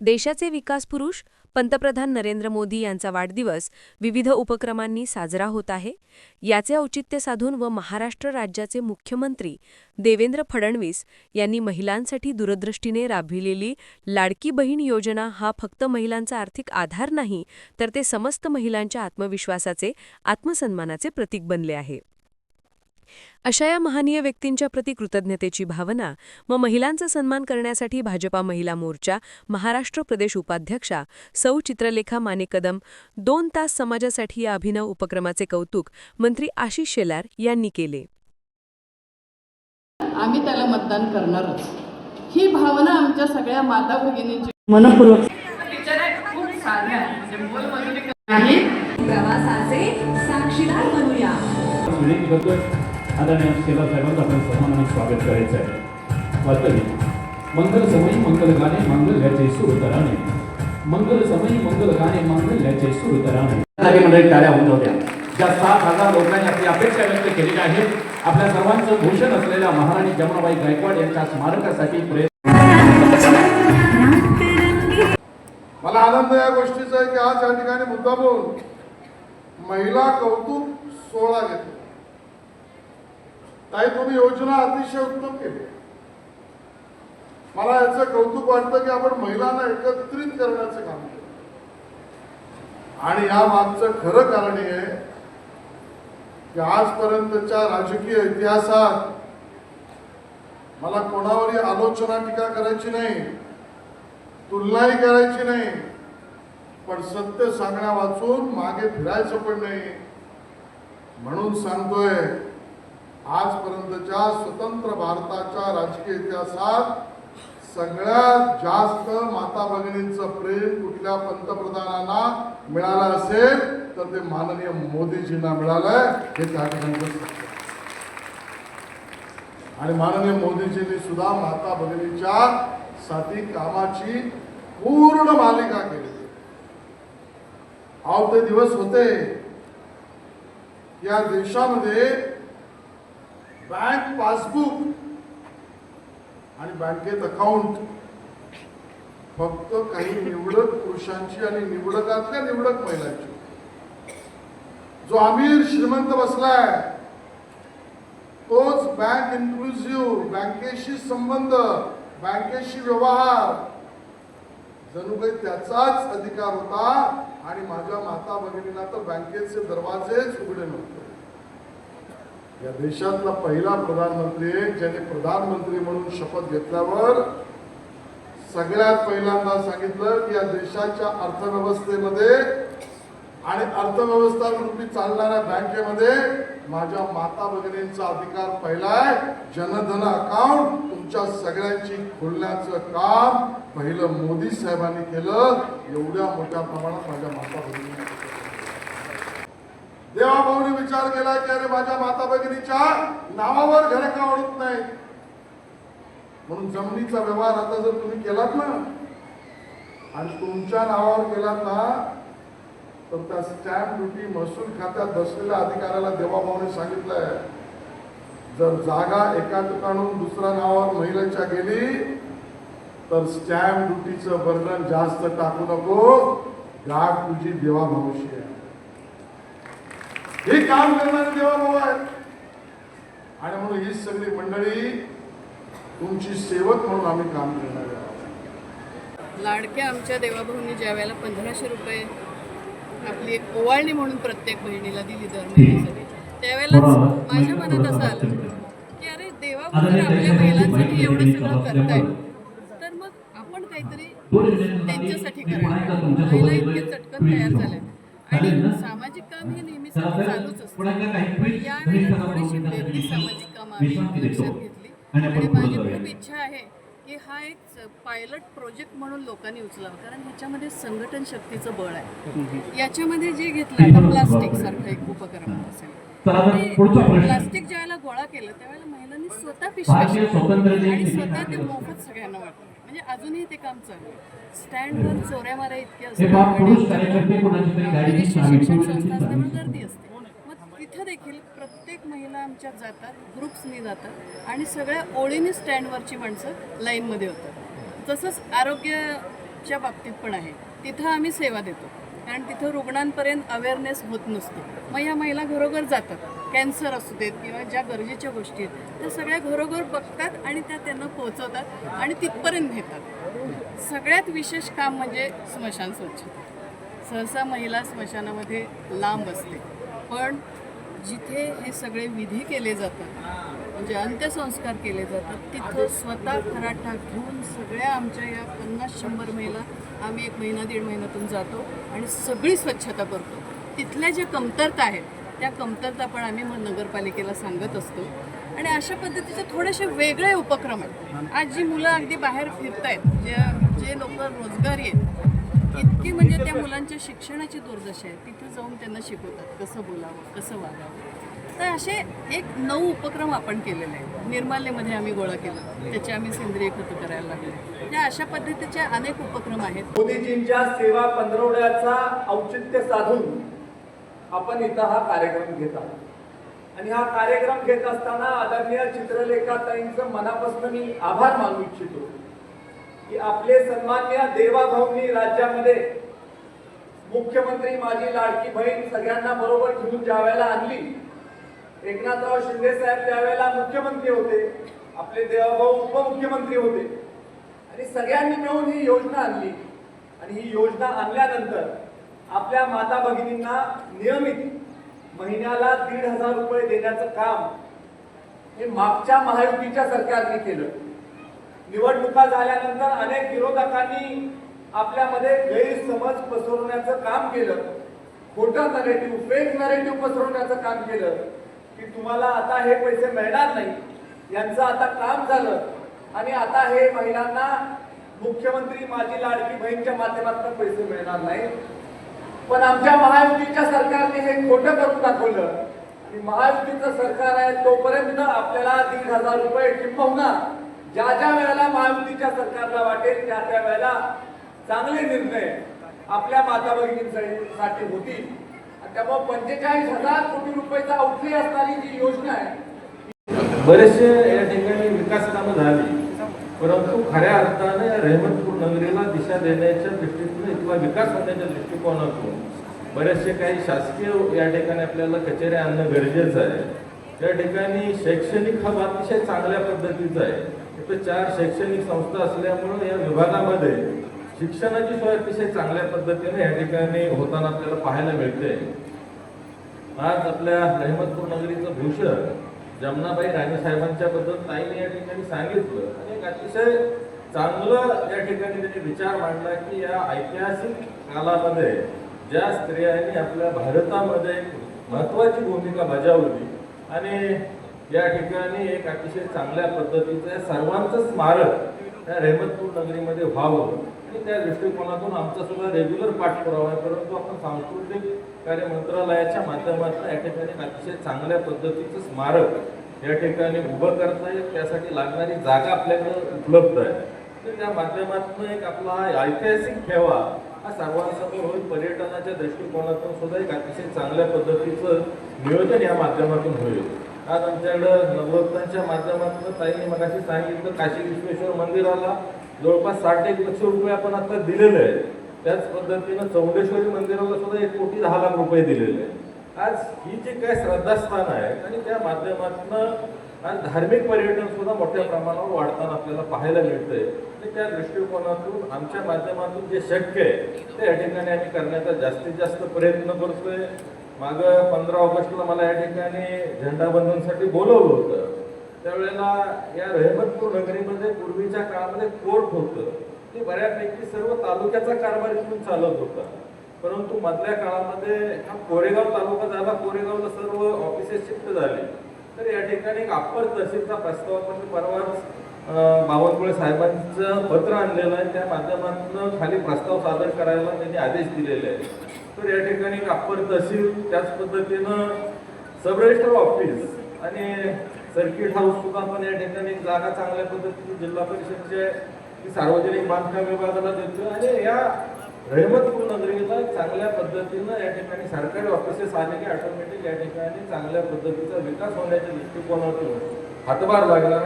देशाचे विकास पुरुष पंतप्रधान नरेंद्र मोदी यांचा वाढदिवस विविध उपक्रमांनी साजरा होत आहे. याचे औचित्य साधून व महाराष्ट्र राज्याचे मुख्यमंत्री देवेंद्र फडणवीस यांनी महिलांसाठी दूरदृष्टीने राबविलेली लाडकी बहीण योजना हा फक्त महिलांचा आर्थिक आधार नाही तर ते समस्त महिलांच्या आत्मविश्वासाचे आत्मसन्मानाचे प्रतीक बनले आहे. अशा या महनीय व्यक्तींच्या प्रति कृतज्ञतेची भावना व महिलांचा सन्मान करण्यासाठी भाजपा महिला मोर्चा महाराष्ट्र प्रदेश उपाध्यक्षा सौ चित्रलेखा माने कदम दोन तास समाजासाठी या अभिनव उपक्रमाचे कौतुक मंत्री आशिष शेलार यांनी केले. आम्ही त्याला मतदान करणारच. ही भावना आमच्या सगळ्या माता भगिनींची मनपूर्वक म्हणजे प्रवासाचे साक्षीदार बनूया. आदरणीय सेवा साहेबांचं आपण सन्मानाने स्वागत करायचं आहे वास्तविक मंगल समयी मंगल गाणे मांगल्याचे सूर तराणे. मंगल समयी मंगल गाणे मांगल्याचे सूर सगळी मंडळी टाळ्या होऊन होत्या ज्या सात हजार लोकांनी आपली अपेक्षा व्यक्त केलेली आहे आपल्या सर्वांचं भूषण असलेल्या महाराणी जमुनाबाई गायकवाड यांच्या स्मारकासाठी प्रयत्न मला आनंद या गोष्टीचा आहे की आज या ठिकाणी मुद्दामून महिला कौतुक सोहळा घेतो ताई तुम्ही योजना अतिशय उत्तम केली. मला याचं कौतुक वाटतं की आपण महिलांना एकत्रित करण्याचं काम केलं. आणि या मागचं खरं कारण हे आहे की आजपर्यंतच्या राजकीय इतिहासात मला कोणावरही आलोचना टीका करायची नाही तुलनाही करायची नाही पण सत्य सांगण्या वाचून मागे फिरायचं पण नाही. म्हणून सांगतोय आजपर्यंतच्या स्वतंत्र भारताच्या राजकीय इतिहासात सगळ्यात जास्त माता भगिनींचं प्रेम कुठल्या पंतप्रधानांना मिळालं असेल तर ते माननीय मोदीजींना मिळालंय हे त्या ठिकाणी आणि माननीय मोदीजींनी सुद्धा माता भगिनीच्या साठी कामाची पूर्ण मालिका केली. अहो ते दिवस होते. या देशामध्ये बँक पासबुक आणि बँकेत अकाउंट. फक्त काही निवडक पुरुषांची आणि निवडकातल्या निवडक महिलांची. जो अमीर श्रीमंत बसलाय तोच बँक इन्क्लुझिव्ह बँकेशी संबंध बँकेशी व्यवहार. जणू काही त्याचाच अधिकार होता आणि माझ्या माता भगिनींना तर बँकेचे दरवाजेच उघडे नव्हते. या देशातला पहिला प्रधानमंत्री आहे ज्याने प्रधानमंत्री म्हणून शपथ घेतल्यावर सगळ्यात पहिल्यांदा सांगितलं की या देशाच्या अर्थव्यवस्थेमध्ये आणि अर्थव्यवस्था रूपी चालणाऱ्या बँकेमध्ये माझ्या माता भगिनींचा अधिकार पहिला आहे. जनधन अकाउंट तुमच्या सगळ्यांची खोलण्याचं काम पहिलं मोदी साहेबांनी केलं. एवढ्या मोठ्या प्रमाणात माझ्या माता भगिनी देवाभाऊने विचार केला की अरे माझ्या माता भगिनीच्या नावावर घर का ओढत नाही. म्हणून जमिनीचा व्यवहार आता जर तुम्ही केलात ना आणि तुमच्या नावावर केलात ना तर त्या स्टॅम्प ड्युटी महसूल खात्यात बसलेल्या अधिकाऱ्याला देवाभाऊने सांगितलंय जर जागा एका ठिकाणून दुसऱ्या नावावर महिलेच्या गेली तर स्टॅम्प ड्युटीचं वर्णन जास्त टाकू नको. गाठ तुझी देवाभाऊशी आहे. हे काम करणारे देवाभाऊ आहेत आणि म्हणून ही सगळी मंडळी तुमची सेवक म्हणून आम्ही काम करणार आहोत. लाडक्या आमच्या देवाभाऊंनी ज्या वेळेला पंधराशे रुपये आपली एक ओवाळणी म्हणून प्रत्येक बहिणीला दिली दर महिन्यासाठी त्यावेळेला माझ्या मनात असं आलं की अरे देवाभाऊ जर आपल्या महिलांसाठी एवढं सगळं करताय तर मग आपण काहीतरी त्यांच्यासाठी करायला महिला इतके चटकन तयार झाल्या आणि सामाजिक काम हे चालूच असतं. यावेळेला थोडीशी वेगळी सामाजिक लक्षात घेतली. आणि माझी खूप इच्छा आहे की हा एक पायलट प्रोजेक्ट म्हणून लोकांनी उचलावा. कारण ह्याच्यामध्ये संघटन शक्तीचं बळ आहे. याच्यामध्ये जे घेतलं आता प्लास्टिक सारखं एक उपक्रम असेल. प्लास्टिक ज्यावेळेला गोळा केलं त्यावेळेला महिलांनी स्वतः दिन आणि स्वतः ते मोफत सगळ्यांना वाटलं. म्हणजे अजूनही ते काम चालू आहे. स्टँडवर चोऱ्या मारा इतके असतात. शिक्षण संस्था असल्यामुळे. गर्दी असते. मग तिथं देखील प्रत्येक महिला आमच्यात जातात ग्रुप्सनी जातात आणि सगळ्या ओळीने स्टँडवरची माणसं लाईनमध्ये होतात. तसंच आरोग्य हेल्थच्या बाबतीत पण आहे. तिथं आम्ही सेवा देतो. कारण तिथं रुग्णांपर्यंत अवेअरनेस होत नसतो. मग या महिला घरोघर जातात. कॅन्सर असू देत किंवा ज्या गरजेच्या गोष्टी आहेत त्या सगळ्या घरोघर बघतात आणि त्या त्यांना पोहोचवतात आणि तिथपर्यंत नेतात. सगळ्यात विशेष काम म्हणजे स्मशान स्वच्छता. सहसा महिला स्मशानामध्ये लांब असते. पण जिथे हे सगळे विधी केले जातात म्हणजे अंत्यसंस्कार केले जातात तिथं स्वतः खराठा घेऊन सगळ्या आमच्या या पन्नास शंभर महिला आम्ही एक महिना दीड महिन्यातून जातो आणि सगळी स्वच्छता करतो. तिथल्या ज्या कमतरता आहेत त्या कमतरता पण आम्ही मग नगरपालिकेला सांगत असतो. आणि अशा पद्धतीचे थोडेसे वेगळे उपक्रम आहेत. आज जी मुलं अगदी बाहेर फिरत आहेत जे जे लोक रोजगारी आहेत इतकी म्हणजे त्या मुलांच्या शिक्षणाची दुर्दशा आहे. तिथे जाऊन त्यांना शिकवतात कसं बोलावं कसं वागावं. तर असे एक नऊ उपक्रम आपण केलेले आहेत. निर्माल्यमध्ये आम्ही गोळा केला. त्याचे आम्ही सेंद्रिय खतं करायला लागले. या अशा पद्धतीचे अनेक उपक्रम आहेत. मोदीजींच्या सेवा पंधरवड्याचा औचित्य साधून आपण इथं हा कार्यक्रम घेत आहोत. आणि हा कार्यक्रम घेत असताना आदरणीय चित्रलेखाताईंचं मनापासून मी आभार मानू इच्छितो की आपले सन्मान्य देवाभाऊंनी राज्यामध्ये मुख्यमंत्री माझी लाडकी बहीण सगळ्यांना बरोबर घेऊन ज्या वेळेला आणली एकनाथराव शिंदे साहेब त्यावेळेला मुख्यमंत्री होते आपले देवाभाऊ उपमुख्यमंत्री होते. आणि सगळ्यांनी मिळून ही योजना आणली. आणि ही योजना आणल्यानंतर आपल्या माता भगिनींना नियमित महिन्याला दीड हजार रुपये देण्याचं काम हे मागच्या महायुतीच्या सरकारने केलं. निवडणुका झाल्यानंतर अनेक विरोधकांनी आपल्यामध्ये गैरसमज पसरवण्याचं काम केलं. खोटं नरेटिव्ह फेक नरेटिव्ह पसरवण्याचं काम केलं. की तुम्हाला आता हे पैसे मिळणार नाही. यांचं आता काम झालं. आणि आता हे महिलांना मुख्यमंत्री माझी लाडकी बहीणच्या माध्यमातून पैसे मिळणार नाही पण आमच्या महायुतीच्या सरकारने हे खोटं करून दाखवलं. आणि महायुतीचं सरकार आहे तोपर्यंत आपल्याला दीड हजार रुपये किंबहुना ज्या ज्या वेळेला महायुतीच्या सरकारला वाटेल त्या त्या वेळेला चांगले निर्णय आपल्या माता भगिनींसाठी होतील. त्यामुळे पंचेचाळीस हजार कोटी रुपयाचा आउटले असणारी जी योजना आहे बरेचसे या ठिकाणी विकास कामं झाली. परंतु खऱ्या अर्थाने रहमतपूर नगरीला दिशा देण्याच्या दृष्टीतून किंवा विकास होण्याच्या दृष्टिकोनातून बरेचसे काही शासकीय या ठिकाणी आपल्याला कचेऱ्या आणणं गरजेचं आहे. त्या ठिकाणी शैक्षणिक हब अतिशय चांगल्या पद्धतीचा आहे. इथं चार शैक्षणिक संस्था असल्यामुळं या विभागामध्ये शिक्षणाची सोय अतिशय चांगल्या पद्धतीने या ठिकाणी होताना आपल्याला पाहायला मिळते. आज आपल्या रहमतपूर नगरीचं भूषण जमनाबाई राणे साहेबांच्या बद्दल ताईने या ठिकाणी सांगितलं आणि एक अतिशय चांगलं या ठिकाणी त्यांनी विचार मांडला की या ऐतिहासिक कालामध्ये ज्या स्त्रियांनी आपल्या भारतामध्ये एक महत्वाची भूमिका बजावली आणि या ठिकाणी एक अतिशय चांगल्या पद्धतीचं सर्वांचं स्मारक त्या रेमतपूर नगरीमध्ये व्हावं. आणि त्या दृष्टिकोनातून आमचा सुद्धा रेग्युलर पाठपुरावा आहे परंतु आपण सांस्कृतिक कार्य मंत्रालयाच्या माध्यमातून या ठिकाणी अतिशय चांगल्या पद्धतीचं स्मारक या ठिकाणी उभं करता येईल. त्यासाठी लागणारी जागा आपल्याकडे उपलब्ध आहे. तर त्या माध्यमातून एक आपला ऐतिहासिक ठेवा हा सर्वांसमोर होईल. पर्यटनाच्या दृष्टिकोनातून सुद्धा एक अतिशय चांगल्या पद्धतीचं नियोजन या माध्यमातून होईल. आज आमच्याकडं नवरत्नांच्या माध्यमातून ताईंनी मगाशी सांगितलं काशी विश्वेश्वर मंदिराला जवळपास साठ एक लक्ष रुपये आपण आता दिलेले आहेत. त्याच पद्धतीनं चौंडेश्वरी मंदिराला सुद्धा एक कोटी दहा लाख रुपये दिलेले आहेत. आज ही जी काय श्रद्धास्थान आहे आणि त्या माध्यमातून आज धार्मिक पर्यटन सुद्धा मोठ्या प्रमाणावर वाढताना आपल्याला पाहायला मिळतंय. आणि त्या दृष्टिकोनातून आमच्या माध्यमातून जे शक्य आहे ते या ठिकाणी आम्ही करण्याचा जास्तीत जास्त प्रयत्न करतोय. मागं पंधरा ऑगस्टला मला या ठिकाणी झेंडाबंधनसाठी बोलवलं होतं. त्यावेळेला या रहमतपूर नगरीमध्ये पूर्वीच्या काळामध्ये कोर्ट होतं. ते बऱ्यापैकी सर्व तालुक्याचा कारभार इथून चालत होता. परंतु मधल्या काळामध्ये हा कोरेगाव तालुका झाला कोरेगावला सर्व ऑफिसेस शिफ्ट झाले. तर या ठिकाणी एक अप्पर तहसीलचा प्रस्ताव आपण परवाच बावनकुळे साहेबांचं पत्र आणलेलं आहे. त्या माध्यमातून खाली प्रस्ताव सादर करायला त्यांनी आदेश दिलेले आहेत. तर या ठिकाणी एक अप्पर तहसील त्याच पद्धतीनं सब रजिस्टर ऑफिस आणि सर्किट हाऊस सुद्धा आपण या ठिकाणी जागा चांगल्या पद्धतीने जिल्हा परिषदचे सार्वजनिक बांधकाम विभागाला देतो आणि या रहमतपूर नगरीला चांगल्या पद्धतीनं या ठिकाणी सरकारी ऑफिसेस आले की ऑटोमॅटिक या ठिकाणी चांगल्या पद्धतीचा विकास होण्याच्या दृष्टिकोनातून हातभार लागला.